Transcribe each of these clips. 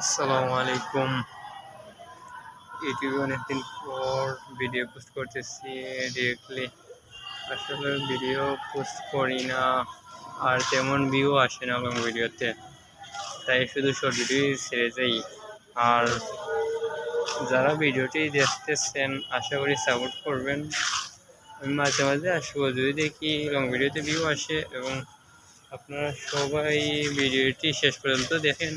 আসসালামু আলাইকুম। ইউটিউবে অনেকদিন পর ভিডিও পোস্ট করতেছি ডিরেক্টলি আসলে ভিডিও পোস্ট করি না, আর তেমন ভিউ আসে না লং ভিডিওতে তাই শুধু শর্ট ভিডিও ছেড়ে যাই আর যারা ভিডিওটি দেখতেছেন, আশা করি সাপোর্ট করবেন। আমি মাঝে মাঝে আসব, যদি দেখি লং ভিডিওতে ভিউ আসে এবং আপনারা সবাই ভিডিওটি শেষ পর্যন্ত দেখেন।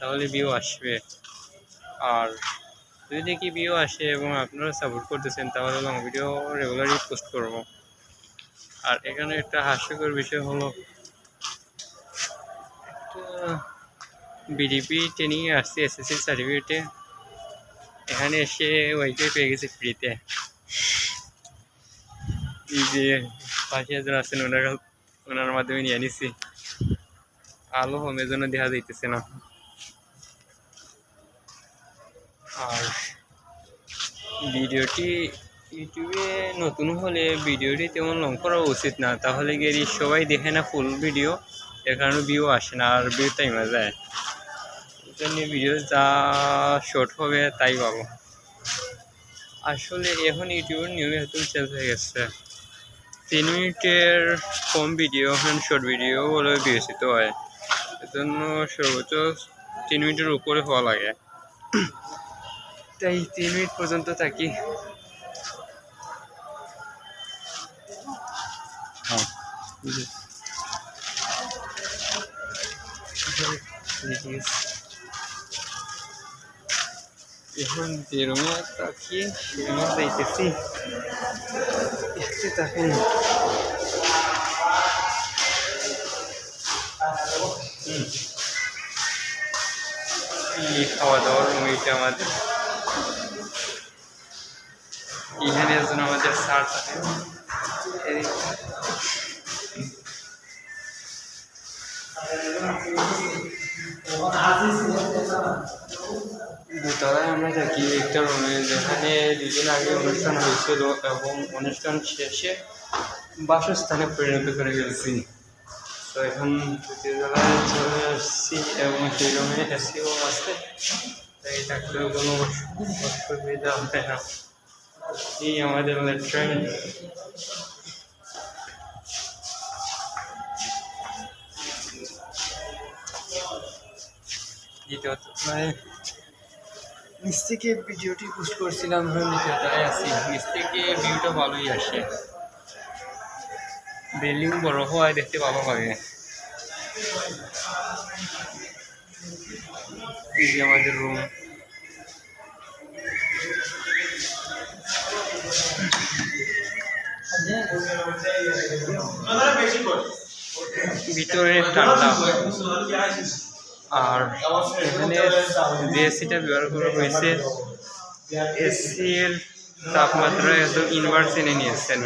তাহলে ভিউ আসবে। আর যদি দেখি ভিউ আসে এবং আপনারা সাপোর্ট করতেছেন, তাহলে লং ভিডিও রেগুলারই পোস্ট করব। আর এখানে একটা হাস্যকর বিষয় হলো বিডিপি ট্রেনিংয়ে আসছি এসএসসি সার্টিফিকেটে এখানে এসে ওয়াইফাই পেয়ে গেছে ফ্রিতে যে পাশে একজন আছেন ওনারা ওনার মাধ্যমে নিয়ে নিছি। আলো হোমের জন্য দেখা যাইতেছে না। আর ভিডিওটি ইউটিউবে নতুন হলে ভিডিওটি তেমন লং করা উচিত না। তাহলে গিয়ে সবাই দেখে না ফুল ভিডিও এর কারণে ভিউ আসে না আর ভিউ টাইমে যায়। জন্য ভিডিও যা শর্ট হবে তাই পাবো। আসলে এখন ইউটিউবের নিয়মে নতুন চেঞ্জ হয়ে গেছে। তিন মিনিটের কম ভিডিও এখন শর্ট ভিডিও বলে বিবেচিত হয়। এজন্য সর্বোচ্চ তিন মিনিটের উপরে হওয়া লাগে। তাই তিন মিনিট পর্যন্ত থাকি। হ্যাঁ। এখন যে রুমে থাকি সে রুমে যাইতেছি। দেখতে থাকেন। খাওয়া দাওয়ার রুম এইটা আমাদের এখানে একজন আমাদের স্যার থাকে। দোতলায় আমরা থাকি, একটা রুমে যেখানে দুদিন আগে অনুষ্ঠান হয়েছিল এবং অনুষ্ঠান শেষে বাসস্থানে পরিণত করে গেছি। তো এখন তৃতীয়তলায় চলে আসছি এবং সেই রুমে এসিও আছে। তাই থাকলেও কোনো অসুবিধা হবে না। এই আমাদের ট্রেন দ্বিতীয়তলায় নিচ থেকে ভিডিওটি পোস্ট করছিলাম এখন দ্বিতীয়তলায় আছি। নিচ থেকে ভিউটা ভালোই আসে। বিল্ডিং বড় হওয়ায় দেখতে ভালো লাগে এই যে আমাদের রুম ভিতরে ঠান্ডা। আর এখানে যে এসিটা ব্যবহার করা হয়েছে। এসি এর তাপমাত্রা এত ইনভার্স এনে নিয়েছেন